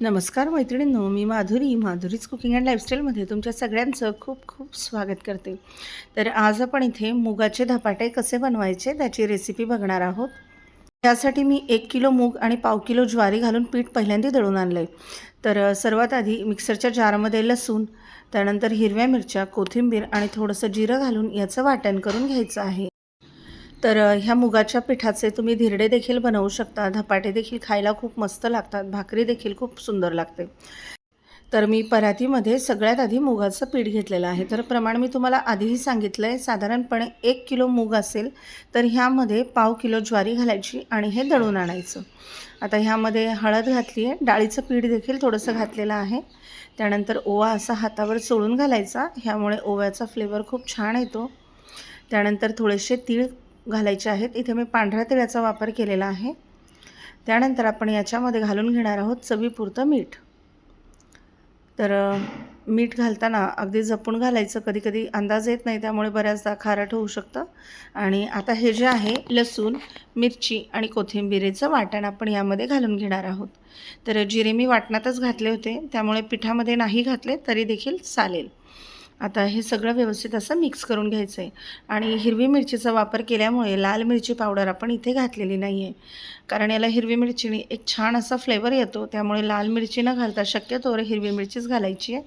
नमस्कार मैत्रिणींनो मी माधुरी माधुरीज कुकिंग अँड लाईफस्टाईलमध्ये तुमच्या सगळ्यांचं खूप खूप स्वागत करते. तर आज आपण इथे मुगाचे धपाटे कसे बनवायचे त्याची रेसिपी बघणार आहोत. त्यासाठी मी एक किलो मूग आणि पाव किलो ज्वारी घालून पीठ पहिल्यांदा दळून आणलं आहे तर सर्वात आधी मिक्सरच्या जारमध्ये लसूण त्यानंतर हिरव्या मिरच्या कोथिंबीर आणि थोडंसं जिरं घालून याचं वाटण करून घ्यायचं आहे. तर ह्या मुगाच्या पिठाचे तुम्ही धिरडे देखील बनवू शकता. धपाटे देखील खायला खूप मस्त लागतात. भाकरी देखील खूप सुंदर लागते. तर मी परातीमध्ये सगळ्यात आधी मुगाचं पीठ घेतलेलं आहे. तर प्रमाण मी तुम्हाला आधीही सांगितलं आहे साधारणपणे एक किलो मूग असेल तर ह्यामध्ये पाव किलो ज्वारी घालायची आणि हे दळून आणायचं. आता ह्यामध्ये हळद घातली आहे. डाळीचं पीठ देखील थोडंसं घातलेलं आहे. त्यानंतर ओवा असा हातावर चोळून घालायचा. ह्यामुळे ओव्याचा फ्लेवर खूप छान येतो. त्यानंतर थोडेसे तीळ घालायचे आहेत. इथे मी पांढऱ्या तिळाचा वापर केलेला आहे. त्यानंतर आपण याच्यामध्ये घालून घेणार आहोत चवीपुरतं मीठ. तर मीठ घालताना अगदी जपून घालायचं. कधी कधी अंदाज येत नाही त्यामुळे बऱ्याचदा खारट होऊ शकतं. आणि आता हे जे आहे लसूण मिरची आणि कोथिंबिरीचं वाटण आपण यामध्ये घालून घेणार आहोत. तर जिरे मी वाटणातच घातले होते. त्यामुळे पिठामध्ये नाही घातले तरी देखील चालेल. आता हे सगळं व्यवस्थित असं मिक्स करून घ्यायचं आहे आणि हिरवी मिरचीचा वापर केल्यामुळे लाल मिरची पावडर आपण इथे घातलेली नाही आहे कारण याला हिरवी मिरचीने एक छान असा फ्लेवर येतो त्यामुळे लाल मिरची न घालता शक्यतोवर हिरवी मिरचीच घालायची आहे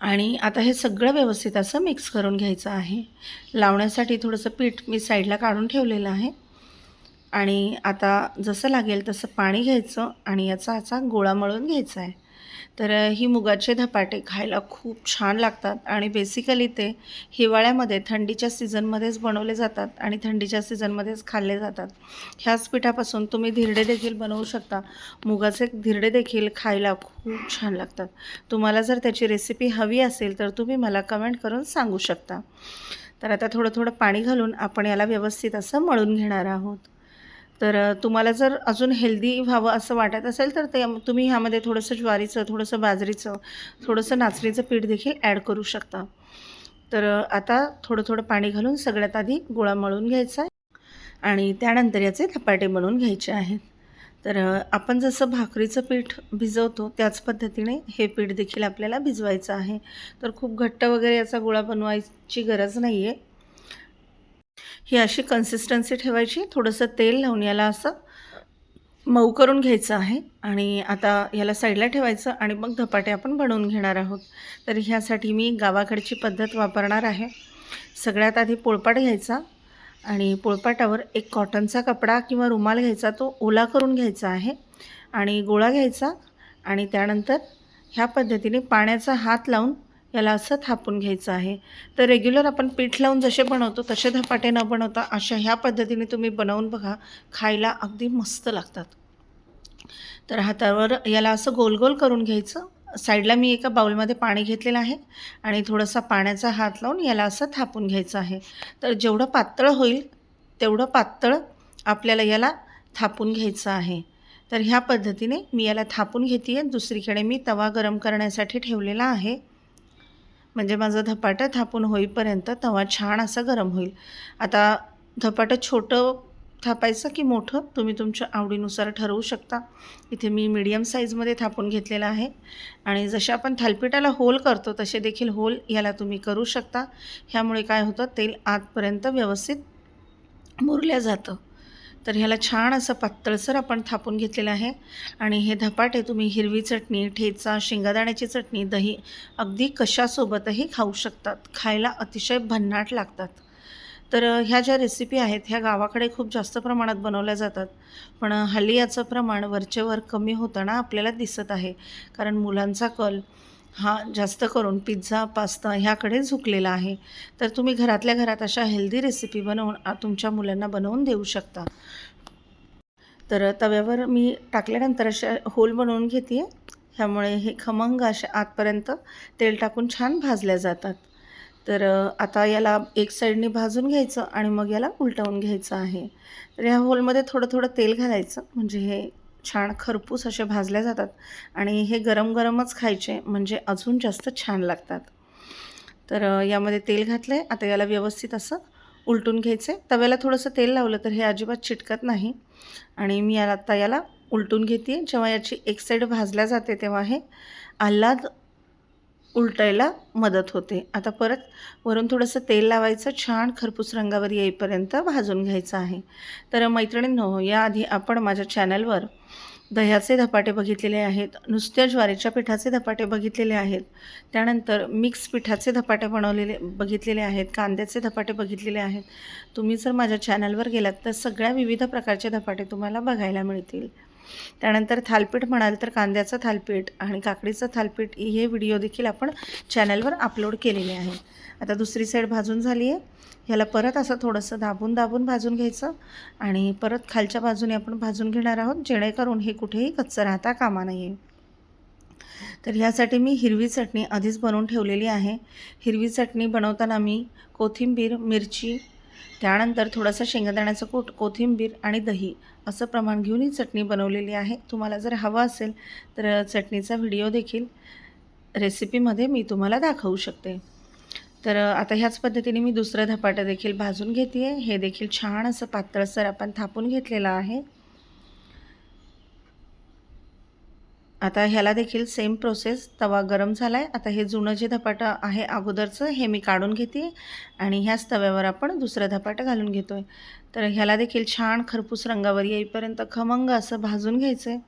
आणि आता हे सगळं व्यवस्थित असं मिक्स करून घ्यायचं आहे. लावण्यासाठी थोडंसं पीठ मी साईडला काढून ठेवलेलं आहे. आणि आता जसं लागेल तसं पाणी घ्यायचं आणि याचा असा गोळा मळून घ्यायचा आहे. तर ही मुगाचे धपाटे खायला खूप छान लागतात आणि बेसिकली ते हिवाळ्यामध्ये थंडीच्या सीझनमध्येच बनवले जातात आणि थंडीच्या सीझनमध्येच खाल्ले जातात. ह्याच पिठापासून तुम्ही धिरडे देखील बनवू शकता. मुगाचे धिरडे देखील खायला खूप छान लागतात. तुम्हाला जर त्याची रेसिपी हवी असेल तर तुम्ही मला कमेंट करून सांगू शकता. तर आता थोडं थोडं पाणी घालून आपण याला व्यवस्थित असं मळून घेणार आहोत. तर तुम्हाला जर अजून हेल्दी व्हावं असं वाटत असेल तर ते तुम्ही ह्यामध्ये थोडंसं ज्वारीचं थोडंसं बाजरीचं थोडंसं नाचणीचं पीठ देखील ॲड करू शकता. तर आता थोडं थोडं पाणी घालून सगळ्यात आधी गोळा मळून घ्यायचा आहे आणि त्यानंतर याचे धपाटे बनवून घ्यायचे आहेत. तर आपण जसं भाकरीचं पीठ भिजवतो त्याच पद्धतीने हे पीठ देखील आपल्याला भिजवायचं आहे. तर खूप घट्ट वगैरे याचा गोळा बनवायची गरज नाही आहे ही अशी कन्सिस्टन्सी ठेवायची. थोडंसं तेल लावून याला असं मऊ करून घ्यायचं आहे. आणि आता याला साईडला ठेवायचं आणि मग धपाटे आपण बनवून घेणार आहोत. तर ह्यासाठी मी गावाकडची पद्धत वापरणार आहे. सगळ्यात आधी पोळपाट घ्यायचा आणि पोळपाटावर एक कॉटनचा कपडा किंवा रुमाल घ्यायचा. तो ओला करून घ्यायचा आहे आणि गोळा घ्यायचा आणि त्यानंतर ह्या पद्धतीने पाण्याचा हात लावून याला असं थापून घ्यायचं आहे. तर रेग्युलर आपण पीठ लावून जसे बनवतो तसे धपाटे न बनवता अशा ह्या पद्धतीने तुम्ही बनवून बघा. खायला अगदी मस्त लागतात. तर हातावर याला असं गोल गोल करून घ्यायचं. साईडला मी एका बाउलमध्ये पाणी घेतलेलं आहे आणि थोडासा पाण्याचा हात लावून याला असं थापून घ्यायचं आहे. तर जेवढं पातळ होईल तेवढं पातळ आपल्याला याला थापून घ्यायचं आहे. तर ह्या पद्धतीने मी याला थापून घेते आहे दुसरीकडे मी तवा गरम करण्यासाठी ठेवलेला आहे. म्हणजे माझं धपाटं थापून होईपर्यंत तवा छान असा गरम होईल. आता धपाटं छोटं थापायचं की मोठं तुम्ही तुमच्या आवडीनुसार ठरवू शकता. इथे मी मीडियम साईजमध्ये थापून घेतलेलं आहे. आणि जसे आपण थालपिठाला होल करतो तसे देखील होल याला तुम्ही करू शकता. ह्यामुळे काय होतं तेल आतपर्यंत व्यवस्थित मुरल्या जातं. तर ह्याला छान असं पातळसर आपण थापून घेतलेलं आहे. आणि हे धपाटे तुम्ही हिरवी चटणी ठेचा शेंगादाण्याची चटणी दही अगदी कशासोबतही खाऊ शकतात. खायला अतिशय भन्नाट लागतात. तर ह्या ज्या रेसिपी आहेत ह्या गावाकडे खूप जास्त प्रमाणात बनवल्या जातात. पण हल्ली याचं प्रमाण वरचेवर कमी होताना आपल्याला दिसत आहे. कारण मुलांचा कल हा जास्त करून पिझ्झा पास्ता ह्याकडे झुकलेला आहे. तर तुम्ही घरातल्या घरात अशा हेल्दी रेसिपी बनवून तुमच्या मुलांना बनवून देऊ शकता. तर तव्यावर मी टाकल्यानंतर अशा होल बनवून घेते ह्यामुळे हे खमंग असे आतपर्यंत तेल टाकून छान भाजल्या जातात. तर आता याला एक साईडने भाजून घ्यायचं आणि मग याला उलटवून घ्यायचं आहे. तर ह्या होलमध्ये थोडं थोडं तेल घालायचं. म्हणजे हे छान खरपूस असे भाजल्या जातात आणि हे गरम गरमच खायचे म्हणजे अजून जास्त छान लागतात. तर यामध्ये तेल घातलं आहे आता याला व्यवस्थित असं उलटून घ्यायचं आहे तव्याला थोडंसं तेल लावलं तर हे अजिबात चिटकत नाही. आणि मी याला आता याला उलटून घेते. जेव्हा याची एक साईड भाजल्या जाते तेव्हा हे आल्हाद उलटायला मदत होते. आता परत वरून थोडंसं तेल लावायचं. छान खरपूस रंगावर येईपर्यंत भाजून घ्यायचं आहे. तर मैत्रिणींनो याआधी आपण माझ्या चॅनलवर दह्याचे धपाटे बघितलेले आहेत नुसत्या ज्वारीच्या पिठाचे धपाटे बघितलेले आहेत. त्यानंतर मिक्स पिठाचे धपाटे बनवलेले बघितलेले आहेत कांद्याचे धपाटे बघितलेले आहेत. तुम्ही जर माझ्या चॅनलवर गेलात तर सगळ्या विविध प्रकारचे धपाटे तुम्हाला बघायला मिळतील. त्यानंतर थालपीठ म्हणाल तर कांद्याचं थालपीठ आणि काकडीचं थालपीठ हे व्हिडिओ देखील आपण चॅनलवर अपलोड केलेले आहेत. आता दुसरी साईड भाजून झाली आहे ह्याला परत असं थोडंसं दाबून दाबून भाजून घ्यायचं आणि परत खालच्या बाजूने आपण भाजून घेणार आहोत जेणेकरून हे कुठेही कच्चं राहता कामा नये. तर ह्यासाठी मी हिरवी चटणी आधीच बनवून ठेवलेली आहे. हिरवी चटणी बनवताना मी कोथिंबीर मिरची त्यानंतर थोडासा शेंगदाण्याचं कूट कोथिंबीर आणि दही असं प्रमाण घेऊन ही चटणी बनवलेली आहे. तुम्हाला जर हवं असेल तर चटणीचा व्हिडिओ देखील रेसिपीमध्ये मी तुम्हाला दाखवू शकते. तर आता ह्याच पद्धतीने मी दुसरं धपाटं देखील भाजून घेते आहे हे देखील छान असं पातळसर आपण थापून घेतलेलं आहे. आता ह्याला देखील सेम प्रोसेस तवा गरम झाला आहे आता हे जुनं जे धपाटं आहे अगोदरचं हे मी काढून घेते आणि ह्याच तव्यावर आपण दुसरं धपाटं घालून घेतो आहे तर ह्याला देखील छान खरपूस रंगावर येईपर्यंत खमंग असं भाजून घ्यायचं आहे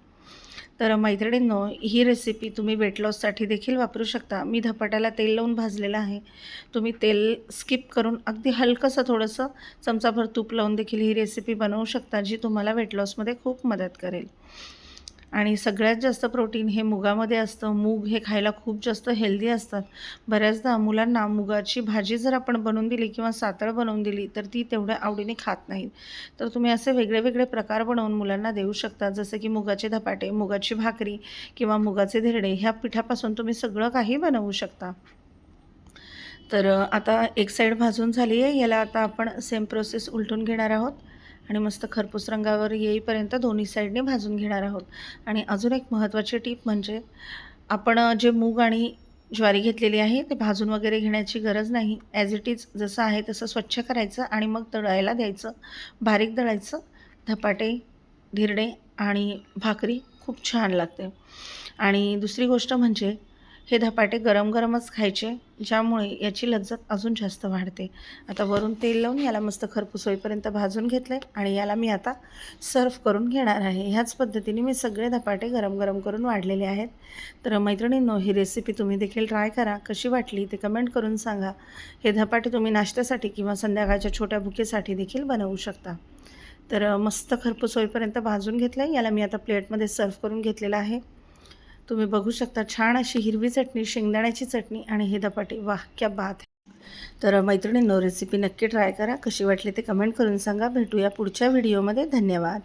तर मैत्रिणींनो ही रेसिपी तुम्ही वेट लॉससाठी देखील वापरू शकता. मी धपाट्याला तेल लावून भाजलेलं आहे. तुम्ही तेल स्किप करून अगदी हलकंसं थोडंसं चमचाभर तूप लावून देखील ही रेसिपी बनवू शकता जी तुम्हाला वेट लॉसमध्ये खूप मदत करेल. आणि सगळ्यात जास्त प्रोटीन हे मुगामध्ये असतं. मूग हे खायला खूप जास्त हेल्दी असतात. बऱ्याचदा मुलांना मुगाची भाजी जर आपण बनवून दिली किंवा सातळ बनवून दिली तर ती तेवढ्या आवडीने खात नाहीत. तर तुम्ही असे वेगळे वेगळे प्रकार बनवून मुलांना देऊ शकता. जसं की मुगाचे धपाटे मुगाची भाकरी किंवा मुगाचे धिरडे ह्या पिठापासून तुम्ही सगळं काही बनवू शकता. तर आता एक साईड भाजून झाली आहे याला आता आपण सेम प्रोसेस उलटून घेणार आहोत. आणि मस्त खरपूस रंगावर येईपर्यंत दोन्ही साईडने भाजून घेणार आहोत. आणि अजून एक महत्त्वाची टीप म्हणजे आपण जे मूग आणि ज्वारी घेतलेली आहे ते भाजून वगैरे घेण्याची गरज नाही. ॲज इट इज जसं आहे तसं स्वच्छ करायचं आणि मग दळायला द्यायचं. बारीक दळायचं धपाटे धिरडे आणि भाकरी खूप छान लागते. आणि दुसरी गोष्ट म्हणजे हे धपाटे गरम गरमच खायचे ज्यामुळे याची लज्जत अजून जास्त वाढते. आता वरून तेल लावून याला मस्त खरपूस होईपर्यंत भाजून घेतलं आहे आणि याला मी आता सर्व करून घेणार आहे. ह्याच पद्धतीने मी सगळे धपाटे गरम गरम करून वाढलेले आहेत. तर मैत्रिणींनो ही रेसिपी तुम्ही देखील ट्राय करा. कशी वाटली ते कमेंट करून सांगा. हे धपाटे तुम्ही नाश्त्यासाठी किंवा संध्याकाळच्या छोट्या भुकेसाठी देखील बनवू शकता. तर मस्त खरपूस होईपर्यंत भाजून घेतलं आहे याला मी आता प्लेटमध्ये सर्व करून घेतलेलं आहे. तुम्ही बघू शकता छान अशी हिरवी चटणी शेंगदाण्याची चटणी आणि हे धपाटे. वाह क्या बात तर मैत्रिणींनो रेसिपी नक्की ट्राय करा. कशी वाटली ते कमेंट करून सांगा. भेटूया पुढच्या व्हिडिओमध्ये धन्यवाद.